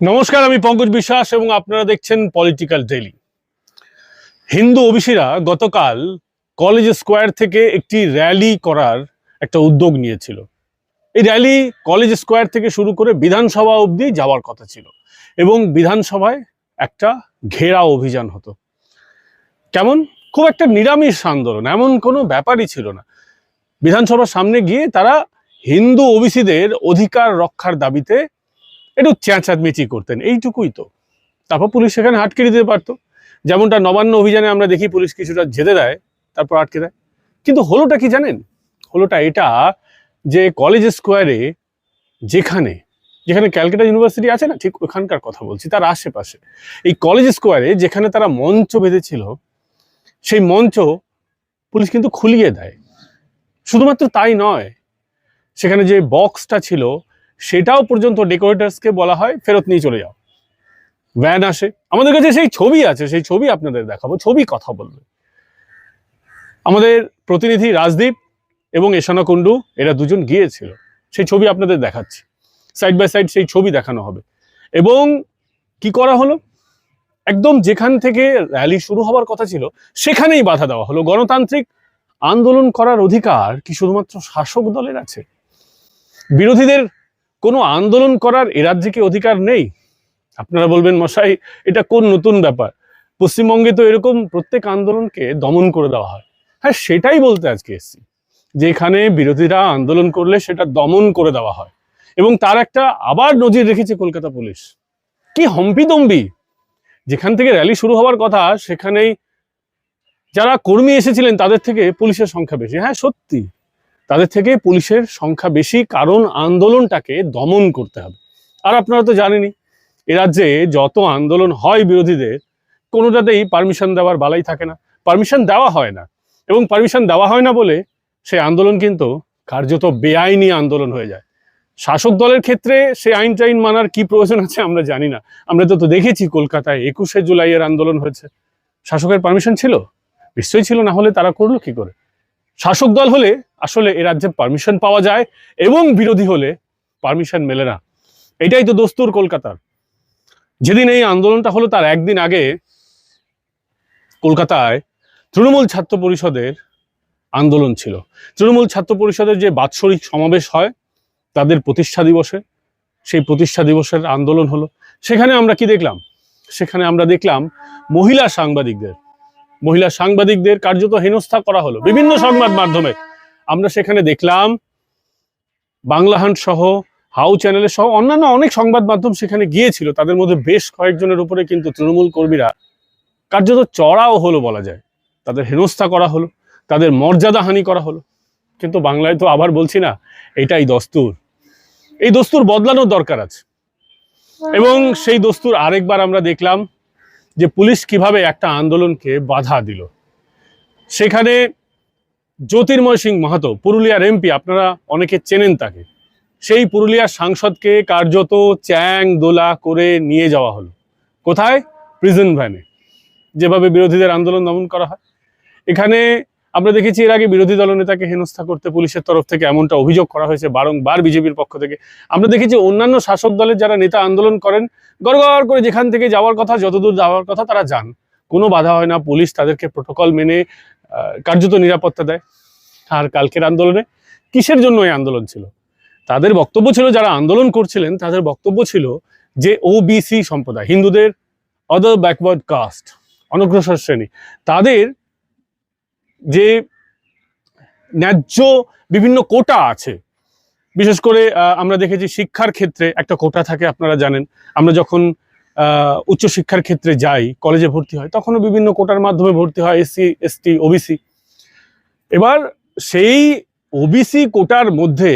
নমস্কার, আমি পঙ্কজ বিশ্বাস এবং আপনারা দেখছেন পলিটিক্যাল ডেলি হিন্দু ওবিসিরা গতকাল কলেজ স্কোয়ার থেকে একটি র্যালি করার একটা উদ্যোগ নিয়েছিল। এই র্যালি কলেজ স্কোয়ার থেকে শুরু করে বিধানসভা অবধি যাওয়ার কথা ছিল এবং বিধানসভায় একটা ঘেরা অভিযান হতো। কেমন? খুব একটা নিরামিষ আন্দোলন, এমন কোনো ব্যাপারই ছিল না। বিধানসভার সামনে গিয়ে তারা হিন্দু ওবিসিদের অধিকার রক্ষার দাবিতে একটু চেঁচামেচি করতেন, এইটুকুই তো। তারপর পুলিশ সেখানে আটকে দিতে পারতো। যেমনটা নবান্ন অভিযানে আমরা দেখি পুলিশ কিছুটা যেতে দেয়, তারপর আটকে দেয়। কিন্তু হলোটা কি জানেন? হলোটা এটা যে কলেজ স্কোয়ারে যেখানে যেখানে ক্যালকাটা ইউনিভার্সিটি আছে না, ঠিক ওখানকার কথা বলছি, তার আশেপাশে, এই কলেজ স্কোয়ারে যেখানে তারা মঞ্চ বেঁধেছিল, সেই মঞ্চ পুলিশ কিন্তু খুলিয়ে দেয়। শুধুমাত্র তাই নয়, সেখানে যে বক্সটা ছিল সেটাও পর্যন্ত ডেকোরেটার্সকে বলা হয়, ফেরত নিয়ে চলে যাও। ভ্যান আসে। আমাদের কাছে সেই ছবি আছে, সেই ছবি আপনাদের দেখাবো। ছবি কথা বলবে। আমাদের প্রতিনিধি রাজদীপ এবং এশানা কুণ্ডু, এরা দুজন গিয়েছিল। সেই ছবি আপনাদের দেখাচ্ছি। সাইড বাই সাইড সেই ছবি দেখানো হবে। এবং কি করা হলো? একদম যেখান থেকে র্যালি শুরু হওয়ার কথা ছিল, সেখানেই বাধা দেওয়া হলো। গণতান্ত্রিক আন্দোলন করার অধিকার কি শুধুমাত্র শাসক দলের আছে? বিরোধীদের কোনো আন্দোলন করার এ রাজ্যে কি অধিকার নেই? আপনারা বলবেন, মশাই, এটা কোন নতুন ব্যাপার? পশ্চিমবঙ্গে তো এরকম প্রত্যেক আন্দোলনকে দমন করে দেওয়া হয়। হ্যাঁ সেটাই বলতে আজকে এসেছি যে এখানে বিরোধীরা আন্দোলন করলে সেটা দমন করে দেওয়া হয়। এবং তার একটা আবার নজির রেখেছে কলকাতা পুলিশ। কি হম্পিদম্বি যেখান থেকে র্যালি শুরু হওয়ার কথা, সেখানেই যারা কর্মী এসেছিলেন, তাদের থেকে পুলিশের সংখ্যা বেশি। হ্যাঁ সত্যি। তাদের থেকে পুলিশের সংখ্যা বেশি, কারণ আন্দোলনটাকে দমন করতে হবে। আর আপনারা তো জানেনই, এ রাজ্যে যত আন্দোলন হয় বিরোধীদের, কোনোটাতেই পারমিশন দেওয়ার বালাই থাকে না। পারমিশন দেওয়া হয় না। এবং পারমিশন দেওয়া হয় না বলে সেই আন্দোলন কিন্তু কার্যত বেআইনি আন্দোলন হয়ে যায়। শাসক দলের ক্ষেত্রে সে আইন টাইন মানার কি প্রয়োজন আছে আমরা জানি না। আমরা তো তো দেখেছি কলকাতায় একুশে জুলাইয়ের আন্দোলন হয়েছে। শাসকের পারমিশন ছিল? নিশ্চয়ই ছিল, না হলে তারা করল কি করে? শাসক দল হলে আসলে এ রাজ্যে পারমিশন পাওয়া যায় এবং বিরোধী হলে পারমিশন মেলে না। এটাই তো দস্তুর কলকাতার। যেদিন এই আন্দোলনটা হলো তার একদিন আগে কলকাতায় তৃণমূল ছাত্র পরিষদের আন্দোলন ছিল। তৃণমূল ছাত্র পরিষদের যে বাৎসরিক সমাবেশ হয়, তাদের প্রতিষ্ঠা দিবসে, সেই প্রতিষ্ঠা দিবসের আন্দোলন হলো। সেখানে আমরা কি দেখলাম? সেখানে আমরা দেখলাম মহিলা সাংবাদিকদের মহিলা সাংবাদিকদের কার্যত হেনস্থা করা হলো। বিভিন্ন সংবাদ মাধ্যমে। আমরা সেখানে দেখলাম বাংলাহান্ট সহ, হাউ চ্যানেলের সহ অন্যান্য অনেক সংবাদ মাধ্যম সেখানে গিয়েছিল। তাদের মধ্যে বেশ কয়েকজনের উপরে কিন্তু তৃণমূল কর্মীরা কার্যত চড়াও হলো বলা যায়। তাদের হেনস্থা করা হলো, তাদের মর্যাদা হানি করা হলো। কিন্তু বাংলায় তো আবার বলছি না, এটাই দস্তুর। এই দস্তুর বদলানোর দরকার আছে। এবং সেই দস্তুর আরেকবার আমরা দেখলাম যে পুলিশ কীভাবে একটা আন্দোলনকে বাধা দিল। সেখানে জ্যোতির্ময় সিং মাহাতো, পুরুলিয়ার এমপি, আপনারা অনেকে চেনেন তাকে। সেই পুরুলিয়ার সাংসদকে কার্যত চ্যাং দোলা করে নিয়ে যাওয়া হলো। কোথায়? প্রিজন ভ্যানে। যেভাবে বিরোধীদের আন্দোলন দমন করা হয়। এখানে আমরা দেখেছি এর আগে বিরোধী দলনেতাকে হেনস্থা করতে পুলিশের তরফ থেকে এমনটা অভিযোগ করা হয়েছে বারংবার বিজেপির পক্ষ থেকে। আমরা দেখেছি অন্যান্য শাসক দলের যারা নেতা আন্দোলন করেন, গড়গড় করে যেখান থেকে যাওয়ার কথা, যতদূর যাওয়ার কথা তারা যান। কোনো বাধা হয় না, পুলিশ তাদেরকে প্রোটোকল মেনে কার্যত নিরাপত্তা দেয়। আর কালকের আন্দোলনে কিসের জন্য এই আন্দোলন ছিল? তাদের বক্তব্য ছিল, যারা আন্দোলন করছিলেন, তাদের বক্তব্য ছিল যে ওবিসি সম্প্রদায়, হিন্দুদের অদার ব্যাকওয়ার্ড কাস্ট অনগ্রসর শ্রেণি, তাদের যে ন্যায্য বিভিন্ন কোটা আছে। বিশেষ করে আমরা দেখেছি শিক্ষার ক্ষেত্রে একটা কোটা থাকে, আপনারা জানেন। আমরা যখন উচ্চশিক্ষার ক্ষেত্রে যাই, কলেজে ভর্তি হয়, তখনও বিভিন্ন কোটার মাধ্যমে ভর্তি হয়, এসসি, এসটি, ওবিসি। এবার সেই ওবিসি কোটার মধ্যে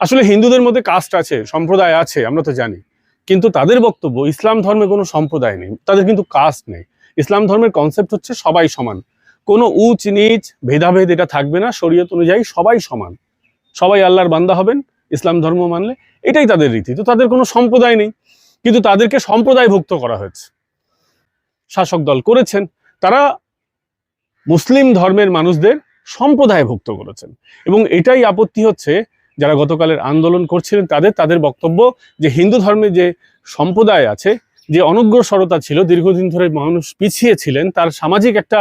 আসলে হিন্দুদের মধ্যে কাস্ট আছে, সম্প্রদায় আছে, আমরা তো জানি। কিন্তু তাদের বক্তব্য, ইসলাম ধর্মে কোনো সম্প্রদায় নেই, তাদের কিন্তু কাস্ট নেই। ইসলাম ধর্মের কনসেপ্ট হচ্ছে সবাই সমান। কোনো উচ, নিচ ভেদাভেদ এটা থাকবে না, শরীয়ত অনুযায়ী সবাই সমান। সবাই আল্লাহর বান্দা হবেন, ইসলাম ধর্ম মানলে। এটাই তাদের রীতি। তো তাদের কোনো সম্প্রদায় নেই, কিন্তু তাদেরকে সম্প্রদায়ভুক্ত করা হয়েছে। শাসক দল করেছেন, তারা মুসলিম ধর্মের মানুষদের সম্প্রদায়ভুক্ত করেছেন। এবং এটাই আপত্তি হচ্ছে, যারা গতকালের আন্দোলন করছিলেন তাদের তাদের বক্তব্য যে হিন্দু ধর্মে যে সম্প্রদায় আছে, যে অনগ্রসরতা ছিল, দীর্ঘদিন ধরে মানুষ পিছিয়ে ছিলেন, তার সামাজিক একটা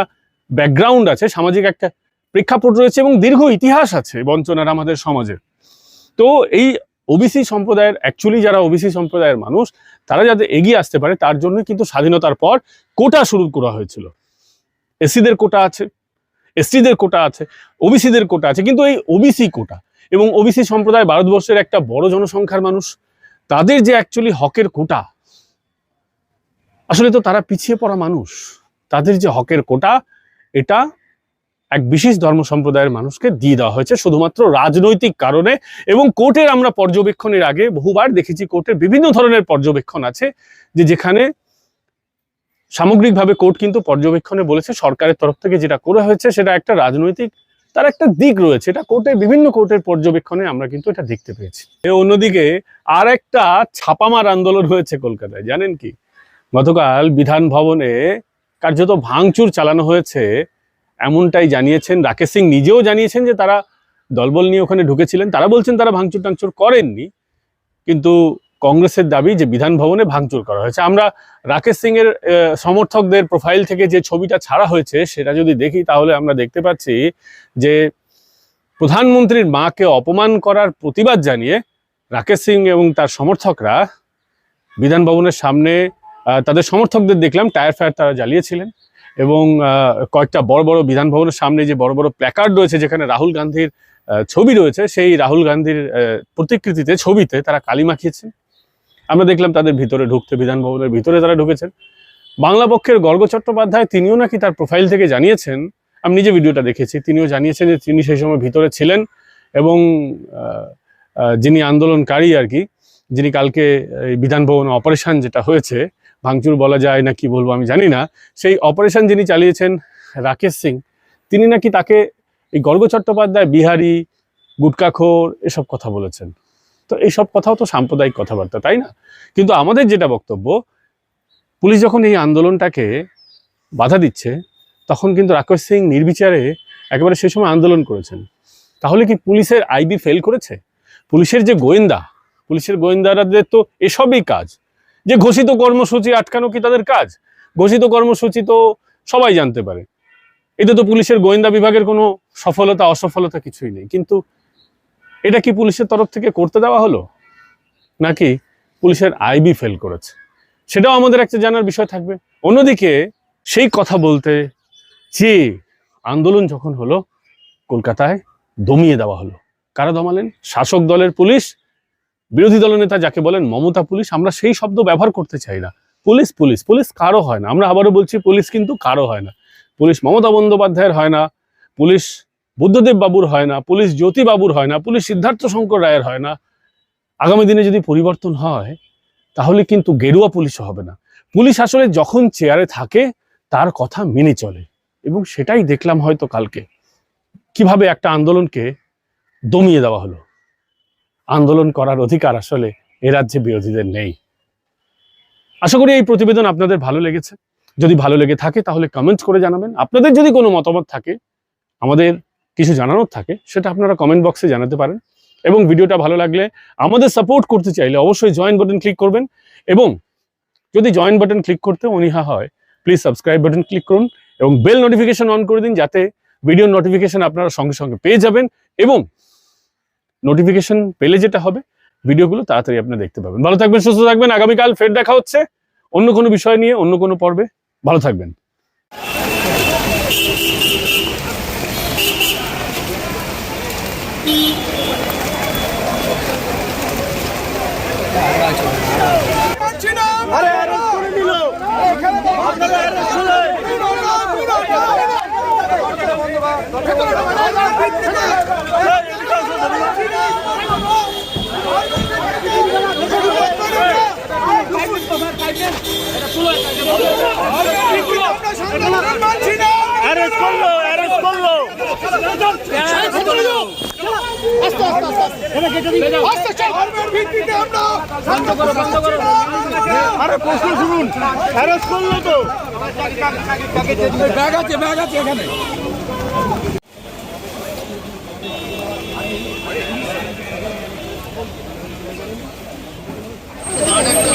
ব্যাকগ্রাউন্ড আছে, সামাজিক একটা প্রেক্ষাপট রয়েছে এবং দীর্ঘ ইতিহাস আছে বঞ্চনার আমাদের সমাজের তো এই ওবিসি সম্প্রদায়ের অ্যাকচুয়ালি যারা ওবিসি সম্প্রদায়ের মানুষ, তারা যাতে এগিয়ে আসতে পারে, তার জন্য কিন্তু স্বাধীনতার পর কোটা শুরু করা হয়েছিল। এসসিদের কোটা আছে, এসটিদের কোটা আছে ওবিসিদের কোটা আছে, কিন্তু এই ওবিসি কোটা এবং ওবিসি সম্প্রদায় ভারতবর্ষের একটা বড় জনসংখ্যার মানুষ, তাদের যে অ্যাকচুয়ালি হকের কোটা, আসলে তো তারা পিছিয়ে পড়া মানুষ। তাদের যে হকের কোটা এটা এক বিশেষ ধর্ম সম্প্রদায়ের মানুষকে দিয়ে দেওয়া হয়েছে, শুধুমাত্র রাজনৈতিক কারণে। এবং কোর্টের আমরা পর্যবেক্ষণের আগে বহুবার দেখেছি, কোর্টের বিভিন্ন ধরনের পর্যবেক্ষণ আছে, যে যেখানে সামগ্রিকভাবে কোর্ট কিন্তু পর্যবেক্ষণে বলেছে, সরকারের তরফ থেকে যেটা করা হয়েছে সেটা একটা রাজনৈতিক, তার একটা দিক রয়েছে। এটা কোর্টের বিভিন্ন কোর্টের পর্যবেক্ষণে আমরা কিন্তু এটা দেখতে পেয়েছি। অন্যদিকে আর একটা ছাপামার আন্দোলন হয়েছে কলকাতায়, জানেন কি? গতকাল বিধান ভবনে কার্যত ভাঙচুর চালানো হয়েছে এমনটাই জানিয়েছেন। রাকেশ সিং নিজেও জানিয়েছেন যে তারা দলবল নিয়ে ওখানে ঢুকেছিলেন। তারা বলছেন তারা ভাঙচুর টাংচুর করেননি, কিন্তু কংগ্রেসের দাবি যে বিধান ভবনে ভাঙচুর করা হয়েছে। আমরা রাকেশ সিং এর সমর্থকদের প্রোফাইল থেকে যে ছবিটা ছাড়া হয়েছে সেটা যদি দেখি, তাহলে আমরা দেখতে পাচ্ছি যে প্রধানমন্ত্রীর মাকে অপমান করার প্রতিবাদ জানিয়ে রাকেশ সিং এবং তার সমর্থকরা বিধান ভবনের সামনে তাদের সমর্থকদের দেখলাম, টায়ার ফায়ার তারা জ্বালিয়েছিলেন এবং কয়েকটা বড় বড় বিধান ভবনের সামনে যে বড় বড় প্ল্যাকার্ড রয়েছে, যেখানে রাহুল গান্ধীর ছবি রয়েছে, সেই রাহুল গান্ধীর প্রতিকৃতিতে, ছবিতে তারা কালি মাখিয়েছেন। আমরা দেখলাম তাদের ভিতরে ঢুকতে, বিধান ভবনের ভিতরে তারা ঢুকেছেন। বাংলা পক্ষের গর্গ চট্টোপাধ্যায়, তিনিও নাকি তার প্রোফাইল থেকে জানিয়েছেন, আমি নিজে ভিডিওটা দেখেছি, তিনিও জানিয়েছেন যে তিনি সেই সময় ভিতরে ছিলেন এবং যিনি আন্দোলনকারী আর কি, যিনি কালকে বিধান ভবনে অপারেশন যেটা হয়েছে ভাঙচুর বলা যায় না কি বলব আমি জানি না। সেই অপারেশন যিনি চালিয়েছেন রাকেশ সিং, তিনি নাকি তাকে এই গর্গ চট্টোপাধ্যায়, বিহারি গুটকাখোর এসব কথা বলেছেন। তো এইসব কথাও তো সাম্প্রদায়িক কথাবার্তা, তাই না? কিন্তু আমাদের যেটা বক্তব্য, পুলিশ যখন এই আন্দোলনটাকে বাধা দিচ্ছে, তখন কিন্তু রাকেশ সিং নির্বিচারে একেবারে সে সময় আন্দোলন করেছেন। তাহলে কি পুলিশের আইবি ফেল করেছে? পুলিশের যে গোয়েন্দা, পুলিশের গোয়েন্দারাদের তো এসবই কাজ। যে ঘোষিত কর্মসূচি আটকানো কি তাদের কাজ? ঘোষিত কর্মসূচি তো সবাই জানতে পারে। এতে তো পুলিশের গোয়েন্দা বিভাগের কোনো সফলতা, অসফলতা কিছুই নেই। কিন্তু এটা কি পুলিশের তরফ থেকে করতে দেওয়া হলো? নাকি পুলিশের আইবি ফেল করেছে? সেটাও আমাদের একটা জানার বিষয় থাকবে। অন্যদিকে সেই কথা বলতে যে আন্দোলন যখন হলো, কলকাতায় দমিয়ে দেওয়া হলো। কারা দমালেন? শাসক দলের পুলিশ বিরোধী দলনেতা যাকে বলেন মমতা পুলিশ, আমরা সেই শব্দ ব্যবহার করতে চাই না। পুলিশ পুলিশ পুলিশ কারও হয় না। আমরা আবারও বলছি, পুলিশ কিন্তু কারও হয় না। পুলিশ মমতা বন্দ্যোপাধ্যায়ের হয় না, পুলিশ বুদ্ধদেব বাবুর হয় না, পুলিশ জ্যোতি বাবুর হয় না, পুলিশ সিদ্ধার্থ শঙ্কর রায়ের হয় না। আগামী দিনে যদি পরিবর্তন হয়, তাহলে কিন্তু গেরুয়া পুলিশও হবে না। পুলিশ আসলে যখন চেয়ারে থাকে, তার কথা মেনে চলে। এবং সেটাই দেখলাম হয়তো কালকে। কীভাবে একটা আন্দোলনকে দমিয়ে দেওয়া হলো। আন্দোলন করার অধিকার আসলে এ রাজ্যে বিরোধীদের নেই। আশা করি এই প্রতিবেদন আপনাদের ভালো লেগেছে। যদি ভালো লেগে থাকে তাহলে কমেন্ট করে জানাবেন। আপনাদের যদি কোনো মতামত থাকে, আমাদের কিছু জানানোর থাকে, সেটা আপনারা কমেন্ট বক্সে জানাতে পারেন। এবং ভিডিওটা ভালো লাগলে আমাদের সাপোর্ট করতে চাইলে অবশ্যই জয়েন বাটন ক্লিক করবেন। এবং যদি জয়েন বাটন ক্লিক করতে অনীহা হয় প্লিজ সাবস্ক্রাইব বাটন ক্লিক করুন। এবং বেল নোটিফিকেশন অন করে দিন, যাতে ভিডিও নোটিফিকেশন আপনারা সঙ্গে সঙ্গে পেয়ে যাবেন। এবং নোটিফিকেশন পেলে যেটা হবে ভিডিওগুলো তাড়াতাড়ি আপনি দেখতে পাবেন ভালো থাকবেন সুস্থ থাকবেন আগামীকাল ফের দেখা হচ্ছে অন্য কোনো বিষয় নিয়ে অন্য কোনো পর্বে ভালো থাকবেন করল অ্যারেস্ট করল আরে প্রশ্ন শুনুন অ্যারেস্ট করল তো ব্যাগ আছে ব্যাগ আছে এখানে অনেকটা